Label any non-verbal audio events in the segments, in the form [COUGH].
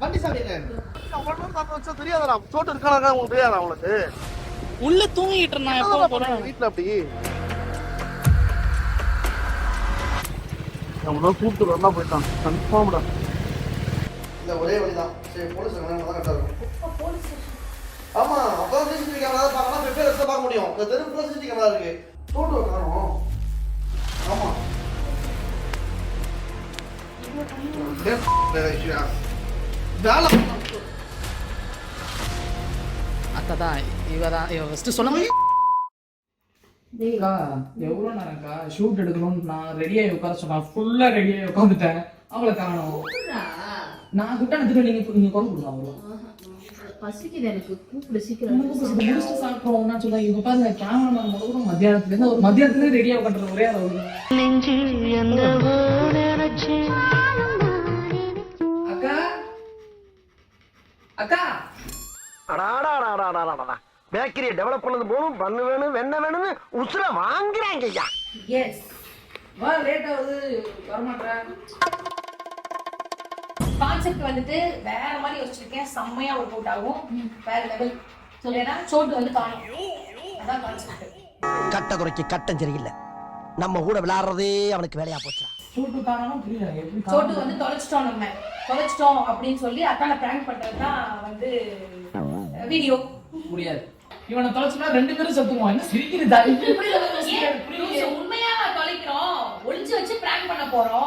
வண்டி சாப்பிடுங்க தெரியாதடா சோட்டு இருக்கானா உங்களுக்கு தெரியாதா உங்களுக்கு உள்ள தூங்கிட்டு இருந்தான் எப்போ போறேன் வீட்டுல அப்படி நம்மளோ கூப்பிட்டு வரலாம் போயிட்டான் கன்ஃபார்ம்டா இந்த ஒரே வழிதான் சரி போலீஸ் தான் கரெக்டா இருக்கும் ஆமா அப்பதான் சிசிடிவி கேமரா தான் பார்க்கலாம் வெவ்வேறு இடத்துல பார்க்க முடியும். இந்த தெருவுக்குள்ள சிசிடிவி கேமரா இருக்கு. போட்டோ காணும் ஆமா வேலை அதான் இவ தான் இவ ஃபர்ஸ்ட் சொன்ன மாதிரி அக்கா எவ்வளோ நேரம்க்கா ஷூட் எடுக்கணும்னு நான் ரெடியாகி உட்கார சொன்னேன் ஃபுல்லாக ரெடியாகி உட்காந்துட்டேன். அவங்கள காணோம். நான் குட்டா எடுத்துட்டு நீங்க நீங்க கொண்டு கொடுங்க அவ்வளோ பசிக்குது எனக்கு கூப்பிடு சீக்கிரம். முடிச்சுட்டு நான் சொல்றேன் இவங்க பாருங்க கேமராமேன் முதல்ல மத்தியானத்துல இருந்து ஒரு மத்தியானத்துல ரெடியாக உட்காந்துற ஒரே அளவு. அக்கா அக்கா. பேக்கரியை டெவலப் பண்ணது போகணும் பண்ணு வேணும் வெண்ணெய் வேணும்னு உசுர வாங்குறாங்க ஐயா எஸ் வா லேட் ஆகுது வரமாட்டேன் கான்செப்ட் வந்துட்டு வேற மாதிரி யோசிச்சிருக்கேன். செம்மையா ஒர்க் அவுட் ஆகும். வேற லெவல் சொல்லேன்னா சோட்டு வந்து காணும். அதான் கான்செப்ட் கட்ட குறைக்கு கட்டம் சரியில்லை. நம்ம கூட விளையாடுறதே அவனுக்கு வேலையா போச்சா சூட்டு காரணம் புரியல. சோட்டு? வந்து தொலைச்சிட்டோம் நம்ம. தொலைச்சிட்டோம் அப்படின்னு சொல்லி அத்தான பிராங்க் பண்றது தான் வந்து வீடியோ முடியாது இவனை தொலைச்சோம்னா ரெண்டு பேரும் செத்துவோம் என்ன சிரிக்கிறதா உண்மையா தொலைக்கிறோம். ஒளிஞ்சு வச்சு பிராங்க் பண்ண போறோம்.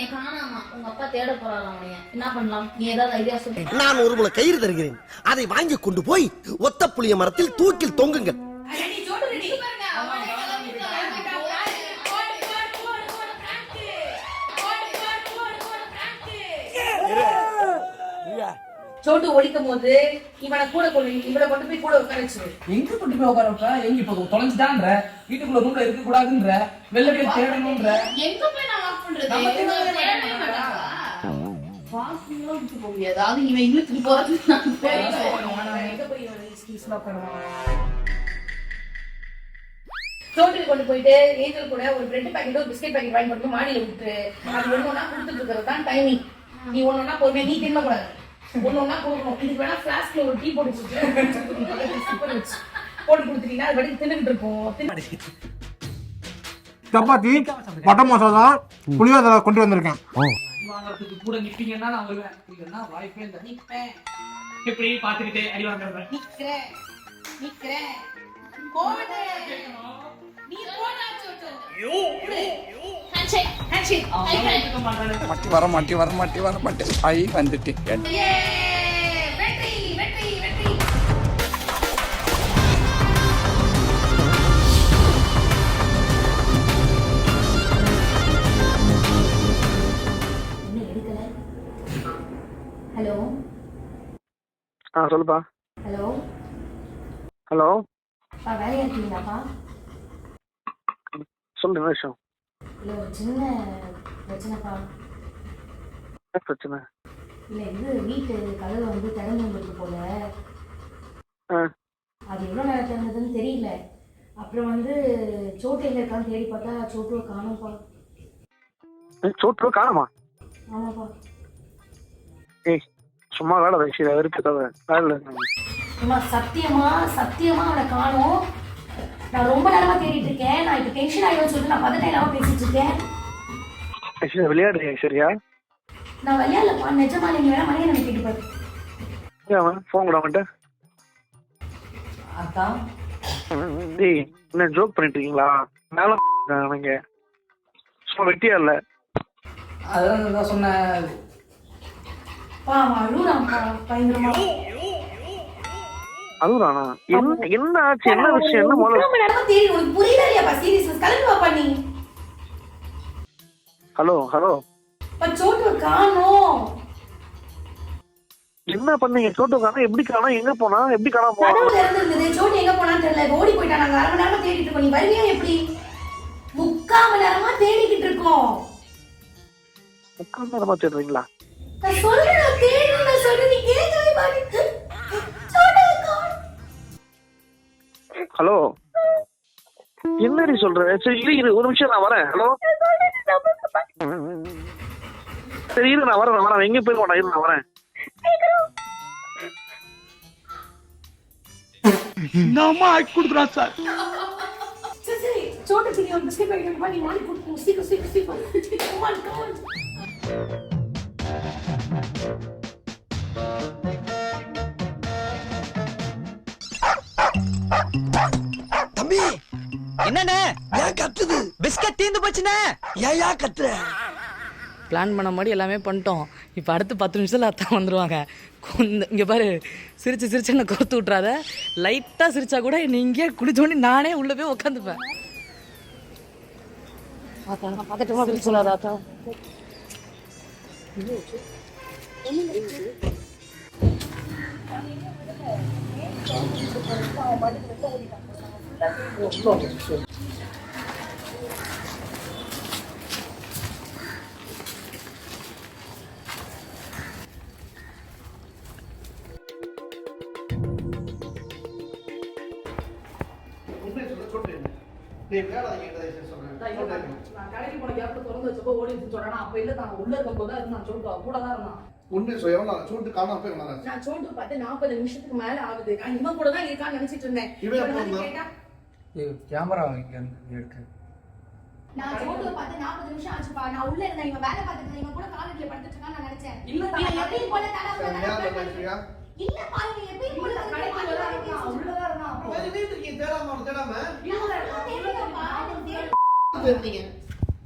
தோட்டமா உனைய காணாமா உங்க அப்பா தேட போறாராம் உனைய என்ன பண்ணலாம் நீ ஏதாவது ஐடியா சொல்லு நான் ஒரு முளை கயிறு தருகிறேன் அதை வாங்கி கொண்டு போய் ஒத்த புளிய மரத்தில் தூக்கில் தொங்குங்கள் சோட்டு ரெடி பாருங்க அவனே கிளம்பிட்டான். போடு, போடு, போடு, போடு, prank. போடு, போடு, போடு, போடு, prank. சோட்டு ஒழிக்கும் போது இவனை கூட கொண்டு இவனை கொண்டு போய் கூட உட்கார வச்சு எங்க கொண்டு போய் உட்கார வைப்ப எங்க இப்ப தொலைஞ்சிட்டான்ற வீட்டுக்குள்ள ரூம்ல இருக்க கூடாதுன்ற வெளில போய் தேடணும்ன்ற எங்க போய் நான் வாக் பண்றது? நம்ம இவங்க தேடவே தேடவே மாட்டாங்களா? மாட்டாங்களா வாக்கிங்லாம் விட்டு போக முடியாது. அது இவன் இழுத்துட்டு போறது நான் போயிடுவேன். எங்க போய் இவனை excuse லாம் பண்ணுவான்? சோட்டுக்கு கொண்டு போயிட்டு ஏஞ்சல் கூட ஒரு பிரெட் பாக்கெட் ஒரு பிஸ்கெட் பாக்கெட் வாங்கி கொண்டு மாடியில விட்டு அது ஒண்ணு ஒண்ணா கொடுத்துட்டு இருக்கிறது தான் டைமிங் நீ ஒண்ணு ஒண்ணா பொறுமையா நீ தின்ன கூடாது ஒண்ணு ஒண்ணா கொடுக்கணும். இதுக்கு வேணா பிளாஸ்க்ல ஒரு டீ போட்டு கொடுத்து சூப்பர் வச்சு [LAUGHS] போட்டு கொடுத்துட்டீங்கன்னா அது வரைக்கும் தின்னுட்டு இருக்கும். சப்பாத்தி பட்டர் மசாலா புளியோதரை கொண்டு வந்திருக்கேன். கூட நிப்பீங்கன்னா நான் வருவேன். இல்லைன்னா வாய்ப்பே இல்லை. இப்படி அடி வாங்குறேன். மட்டி வர மாட்டி வர மாட்டி வர மாட்டி ஐ வந்துட்டு ஆ சொல்லுப்பா. ஹலோ. ஹலோ. வேலையா இருக்கீங்களாப்பா? சொல்லு என்ன விஷயம்? இல்ல ஒரு சின்ன பிரச்சனைப்பா. என்ன பிரச்சனை? இல்ல இது வீட்டு கதவு வந்து திறந்து வந்துருக்கு போல. ஆ. அது எவ்வளவு நேரம் திறந்ததுன்னு தெரியல. அப்புறம் வந்து சோட்டு எங்க இருக்கான்னு தேடி பார்த்தா சோட்டுவை காணோம்ப்பா. சோட்டு காணுமா? ஆமாப்பா. ஏய் சும்மா வேலை வயசு இருக்கு தவிர வேலை அம்மா சத்தியமா சத்தியமா அவனை காணோம். நான் ரொம்ப நேரமா தேடிட்டு இருக்கேன். நான் இப்ப டென்ஷன் ஆயிடும்னு சொல்லிட்டு நான் பதட்டம் இல்லாம பேசிட்டு இருக்கேன். ஐஸ்வர்யா விளையாடுறியா ஐஸ்வர்யா. நான் விளையாடலப்பா. நிஜமா நீங்க வேணா மணியை எனக்கு கேட்டு பாரு ஏன் அவன் ஃபோன் கூட அவன்கிட்ட. அதான் டேய் என்ன ஜோக் பண்ணிட்டு இருக்கீங்களா மேல நீங்க சும்மா வெட்டியா இல்ல? அதான் நான் சொன்னேன். அவன் பயங்கரமா. என்ன என்ன ஆச்சு? என்ன விஷயம்? என்ன முதல்ல ரொம்ப நேரமா தேடி உனக்கு புரியல இல்லையாப்பா சீரியஸ் கிளம்பி வாப்பா நீ? Hello hello. பா சோட்டு காணோம். என்ன பண்ணீங்க? சோட்டு காணோம்? எப்படி காணோம்? எங்க போனா? எப்படி காணாம? போனா கதவு திறந்திருந்தது சோட்டு எங்க போனான்னு தெரியல. ஓடி போயிட்டான். நாங்க அரை மணி நேரமா தேடிட்டு இருக்கோம். நீ வருவியா எப்படி? முக்கால் மணி நேரமா தேடிக்கிட்டு இருக்கோம். உட்காந்து நேரமா தேடுறீங்களா? நான் சொல்றேன் நான் தேடுறேன் நான் சொல்றேன் நீ கேட்கவே மாட்டேங்க சோட்டு காணோம் ஹலோ. என்னடி சொல்ற? சரி இரு இரு ஒரு நிமிஷம் நான் வரேன். ஹலோ. சரி இரு நான் வரேன் நான் வரேன். எங்கேயும் போய் மாட்டேன். இரு நான் வரேன். சரி? சரி ஒரு பிஸ்கட் பாக்கெட் பண்ணி வாங்கி கொடுத்து சீக்கிரம் சீக்கிரம் சீக்கிரம். Come on come on. தம்பி! என்னண்ணே? ஏன் கத்துது? பிஸ்கட் தீந்து போச்சுண்ணே. ஏயா கத்துற? பிளான் பண்ண மாதிரி எல்லாமே பண்ணிட்டோம். இப்போ அடுத்து பத்து நிமிஷத்தில் அத்தான் வந்துடுவாங்க கொஞ்சம் இங்கே பாரு சிரிச்சு சிரிச்சு என்ன கோர்த்து விட்றாத லைட்டாக சிரிச்சா கூட நீ இங்கேயே குளிச்சோண்டி நானே உள்ளே போய் உட்காந்துப்பேன் பார்த்துட்டுமா சிரிச்சு சொல்லாத கடைக்கு போன கேப்ல திறந்து வச்சப்போ ஓடி சொல்றேன். அப்ப இல்ல நான் உள்ள இருக்கும் போது இருந்தான் சொல்லிட்டு கூட தான் இருந்தான். உண்மையை சொல்ல எவ்வளோ சூட்டு காணாம போய் நல்லா நான் சோட்டு பார்த்து நாற்பது நிமிஷத்துக்கு மேல ஆகுது. நான் இவன் கூட தான் இருக்கான்னு நினைச்சிட்டு இருந்தேன். இவன் கேமரா எடுத்து நான் சோட்டு பார்த்து 40 நிமிஷம் ஆச்சுப்பா. நான் உள்ள இருந்தேன். இவன் வேலை பார்த்துட்டு. இவன் கூட காலேஜ்ல படுத்துட்டு இருக்கான்னு நான் நினைச்சேன். இல்ல, எப்பயும் போல தலை? இல்ல பாருங்க எப்பயும் போல மாத்தி இருந்தான். தேடாம தேடாம.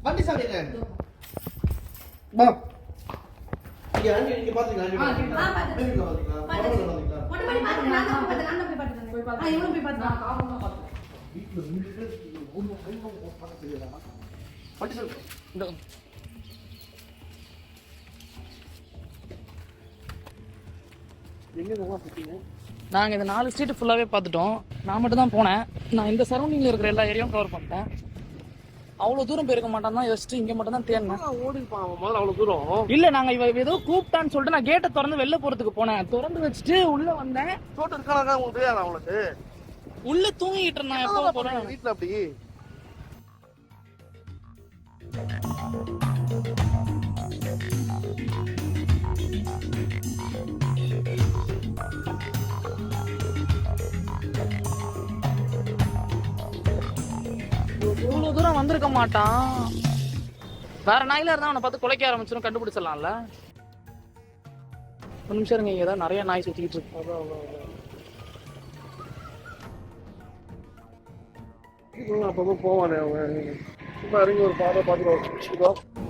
வண்டி சாப்பிடுங்க நீங்க ஒண்ணு நான் போய் நான் இவனும் ஒண்ணு ஒண்ணு பார்க்க நாங்கள் இந்த. நாலு ஸ்ட்ரீட் ஃபுல்லாகவே பார்த்துட்டோம் நான் மட்டும் தான் போனேன். நான் இந்த சரௌண்டிங்கில் இருக்கிற எல்லா ஏரியாவும் கவர் பண்ணிட்டேன். அவ்வளோ தூரம் போயிருக்க மாட்டான் தான் யோசிச்சுட்டு இங்கே மட்டும் தான் தேடினேன். ஓடி இருப்பான் அவன் முதல்ல அவ்வளவு தூரம். இல்லை நாங்கள் இவ ஏதோ கூப்பிட்டான்னு சொல்லிட்டு நான் கேட்டை திறந்து வெளில போகிறதுக்கு போனேன். திறந்து வச்சுட்டு உள்ளே வந்தேன். தோட்டம் இருக்கானா உங்களுக்கு தெரியாதா அவங்களுக்கு உள்ளே தூங்கிட்டு இருந்தேன் எப்போ போகிறேன் வீட்டுல அப்படி? இவ்வளோ தூரம் வந்திருக்க மாட்டான். வேற நாயில இருந்தா அவனை பார்த்து குலைக்க ஆரம்பிச்சிடும் கண்டுபிடிச்சிடலாம்ல? ஒரு நிமிஷம் இருங்க இங்கே தான் நிறைய நாய் சுத்திக்கிட்டு இருக்கு. அப்பப்போ போவானே அவங்க ரொம்ப இறங்கி ஒரு பாதை பார்த்துட்டு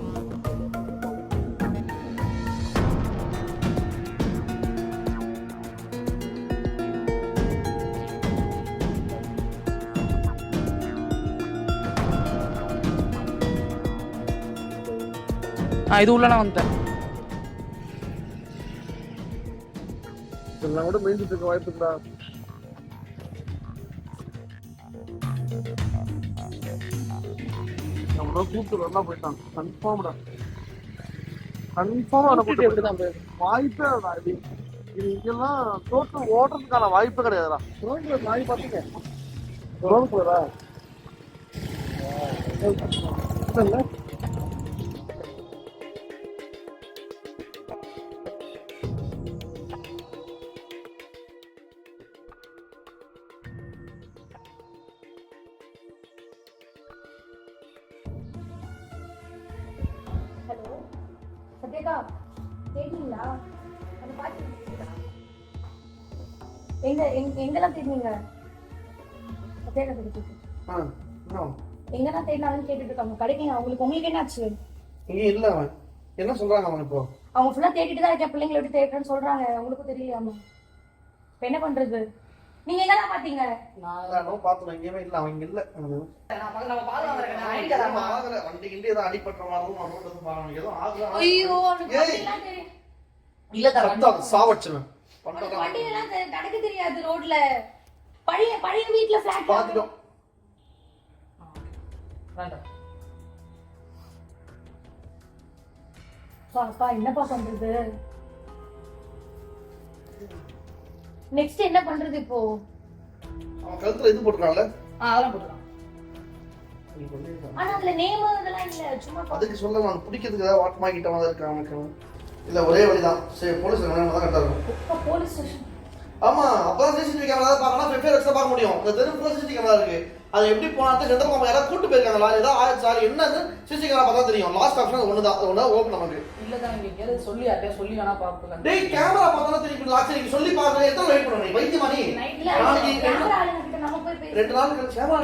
இது உள்ள நான் வந்துட்டேன் இதெல்லாம் கூட மேய்ஞ்சிட்டு இருக்க வாய்ப்பு இருந்தா நம்மள கூப்பிட்டு வரலாம் போயிட்டான். கன்ஃபார்ம்டா கன்ஃபார்ம் கூட்டிட்டு எப்படிதான் வாய்ப்பே இல்லடா இது. இங்கெல்லாம் தோட்டம் ஓடுறதுக்கான வாய்ப்பே கிடையாதுடா. ரோட்ல நாய் பார்த்தீங்க ரோட்லடா சத்யகா தேடிங்களா அந்த பாட்டி எங்க எங்க எங்கெல்லாம் தேடினீங்க? சத்யகா தேடி ஆ எங்கெல்லாம் தேடினாலும் கேட்டுட்டு இருக்காங்க கிடைக்கீங்க அவங்களுக்கு உங்களுக்கு என்னாச்சு இங்கே இல்ல அவன். என்ன சொல்றாங்க அவன் இப்போ? அவங்க ஃபுல்லா தேடிட்டு தான் இருக்கேன். பிள்ளைங்களை விட்டு தேடுறேன்னு சொல்றாங்க. உங்களுக்கும் தெரியலையாமா? இப்ப என்ன பண்றது? நீங்க எங்கெல்லாம் பாத்தீங்க? நான் பார்த்தோம் எங்கேயுமே இல்ல அவன் இங்க இல்ல. ஆகல வண்டி கிண்டி ஏதோ அடிபட்ட ரோட்ல இருந்து ஏதோ ஆகல ஐயோ இல்ல நடக்க தெரியாது ரோட்ல. பழைய பழைய வீட்டுல பிளாட் பாத்துட்டோம். வேண்டாம். அப்பா என்னப்பா பண்றது நெக்ஸ்ட் என்ன பண்றது இப்போ? அவன் கழுத்துல இது போட்டுருக்கான்ல? ஆ அதெல்லாம் போட்டுக்கலாம். ஆனா அதுல நேம் இதெல்லாம் இல்ல. சும்மா அதுக்கு சொல்ல நான் பிடிக்கிறதுக்கு ஏதாவது வாட்டமா கிட்ட மாதிரி இருக்கா அவனுக்கு. இல்ல ஒரே வழிதான். சரி போலீஸ் தான் கரெக்டா இருக்கும் போலீஸ் ஸ்டேஷன் ஆமா அப்பதான் சிசிடிவி கேமரா பார்க்கணும். வெவ்வேறு வச்சு பார்க்க முடியும்? இந்த தெரு ஃபுல்லா சிசிடிவி கேமரா இருக்கு. அது எப்படி போனாட்டு ரெண்டு பக்கம் யாராவது கூட்டு போயிருக்காங்க லாரி ஏதாவது ஆயிடுச்சு சார் என்னன்னு சிசிடிவி கேமரா பார்த்தா தெரியும். லாஸ்ட் ஆப்ஷன் ஒன்று தான் ஒன்று ஓப்பன் நமக்கு இல்ல தான் இங்க எங்கேயாவது சொல்லி யார்கிட்டயா சொல்லி வேணா பார்க்கலாம் டேய் கேமரா பார்த்தா தெரியும். லாஸ்ட் சொல்லி பாருங்க எத்தனை வெயிட் பண்ணணும் நீ வைத்தியமா நீ இல்ல நாளைக்கு ரெண்டு நாள் கழிச்சு கேமரா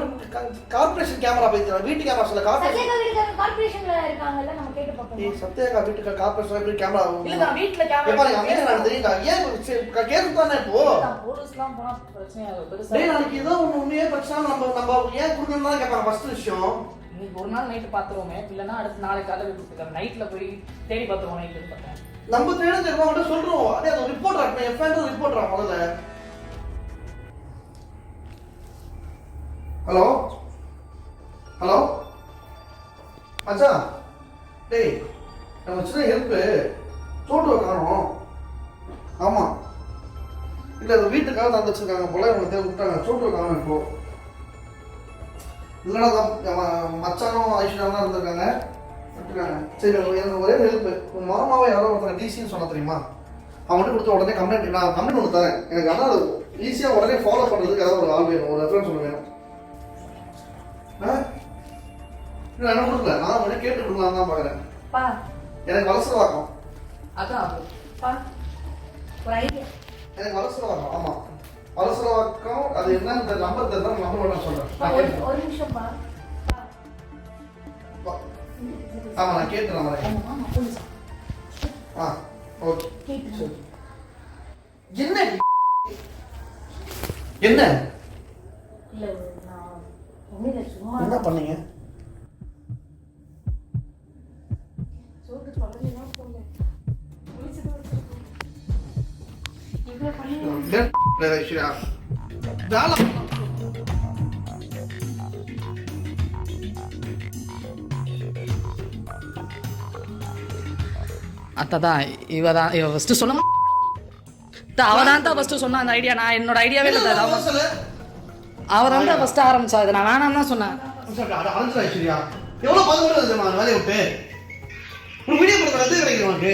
கார்பரேஷன் கேமரா போய் வீட்டு கேமரா சொல்ல கார்பரேஷன் கார்ப்பரேஷன்ல இருக்காங்கல்ல நம்ம கேட்டு பார்ப்போம்? ஏய் சத்யாக்கா வீட்டுக்கு கார்பரேஷன் எப்படி கேமரா இல்ல தான் வீட்ல கேமரா நான் தெரியுதா ஏன் கேட்டு தானே இப்போ? போலீஸ்லாம் போனா பிரச்சனையா பெருசா டேய் நாளைக்கு ஏதோ ஒண்ணு உண்மையே பிரச்சனை நம்ம நம்ம ஏன் கொடுக்கணும் தான் கேட்பாங்க. ஃபர்ஸ்ட் விஷயம். இன்னைக்கு ஒரு நாள் நைட்டு பாத்துருவோமே இல்லைன்னா அடுத்து நாளைக்கு காலையில நைட்ல போய் தேடி பாத்துருவோம் பார்த்தேன் நம்ம தேட தெரியுமா சொல்றோம். அடே அது ரிப்போர்ட் ஆகணும் எஃப்ஐஆர் ரிப்போர்ட் ஆகும் முதல்ல. ஹலோ ஹலோ மச்சான் டேய் நம்ம சின்ன ஹெல்ப்பு சோட்டுவை காணோம். ஆமாம் இல்லை அது வீட்டுக்காக தந்து வச்சுருக்காங்க போல இவங்க தேவை விட்டாங்க. சோட்டுவை காணோம் இப்போ. இல்லைனா தான் ம- மச்சானும் ஐஸ்வர்யாவும் இருந்திருக்காங்க. விட்டுருக்காங்க. சரி எனக்கு ஒரே ஹெல்ப்பு. உன் மாமாவை யாரோ ஒருத்தர் டிசின்னு சொன்ன தெரியுமா? அவன்கிட்ட கொடுத்த உடனே கம்ப்ளைண்ட் நான் கம்ப்ளைண்ட் ஒன்று தரேன். எனக்கு ஆனால் அது ஈஸியாக உடனே ஃபாலோ பண்ணுறதுக்கு ஏதாவது ஒரு ஆள் வேணும். ஒரு ரெஃபரன்ஸ் ஒன்று வேணும். இல்லை என்ன கொடுக்கல? நான் உடனே கேட்டு கொடுக்கலாம் தான் பார்க்குறேன். பா. எனக்கு வலசரவாக்கம் அதான் பா. ஒரு ஐடியா எனக்கு வலசரவாக்கம் ஆமாம் வலசரவாக்கம் அது என்னன்னு தெரியல நம்பர் தெரியல நம்பர் மட்டும் நான் ஒரு நிமிஷம் பா. ஆமாம் நான் கேட்டு நான் போலீஸ் ஆ ஓகே. கேட்டு என்ன என்ன? இல்ல நான் என்ன பண்ணீங்க? இவ்வளவு பண்ணி இவ தான் இவ ஃபஸ்ட்டு சொன்ன அவ தான் தான் ஃபஸ்ட்டு சொன்ன அந்த ஐடியா நான் என்னோட ஐடியாவே இல்லை அது அவன் அவர் தான் ஃபஸ்ட்டு ஆரம்பிச்சா இது. நான் வேணாம் தான் சொன்னேன். எவ்வளோ எவ்வளவு வேலையை விட்டு. ஒரு வீடியோ கொடுக்குறது உனக்கு?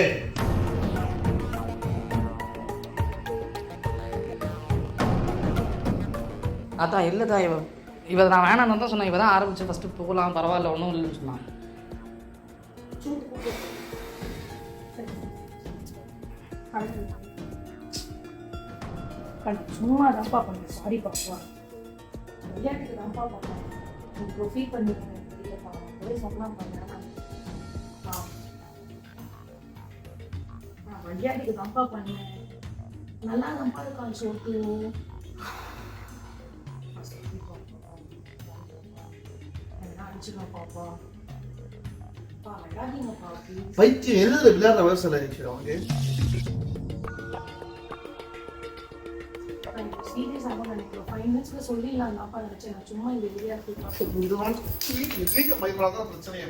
அதான் இல்லைதா இவ இவ நான் வேணாம்னு தான் சொன்னேன். இவ தான் ஆரம்பிச்சு ஃபஸ்ட்டு போகலாம் பரவாயில்ல ஒன்றும் இல்லைன்னு சொன்னான். சும்மா தான்ப்பா பண்ணேன் சாரி பாப்பா விளையாட்டுக்கு தான்ப்பா பண்ணேன். உங்களுக்கு ஃபீல் பண்ணிருக்கேன் தெரியலப்பா ஒரே சொன்னா பண்ணேன் நான் விளையாட்டுக்கு தான்ப்பா பண்ணேன். நல்லா தான்ப்பா இருக்கான் சோட்டு. இந்த விளையாட்டு இது வந்து வீட்டு பயப்படாதான் பிரச்சனையே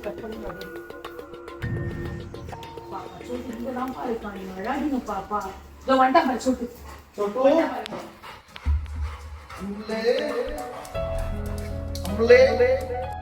கட் பண்ணி சோட்டு இங்க தான்ப்பா இருக்கான். நீங்க விளையாடுங்க பாப்பா இதோ வந்துட்டான் சோட்டு சொட்டு வந்துட்டான் play.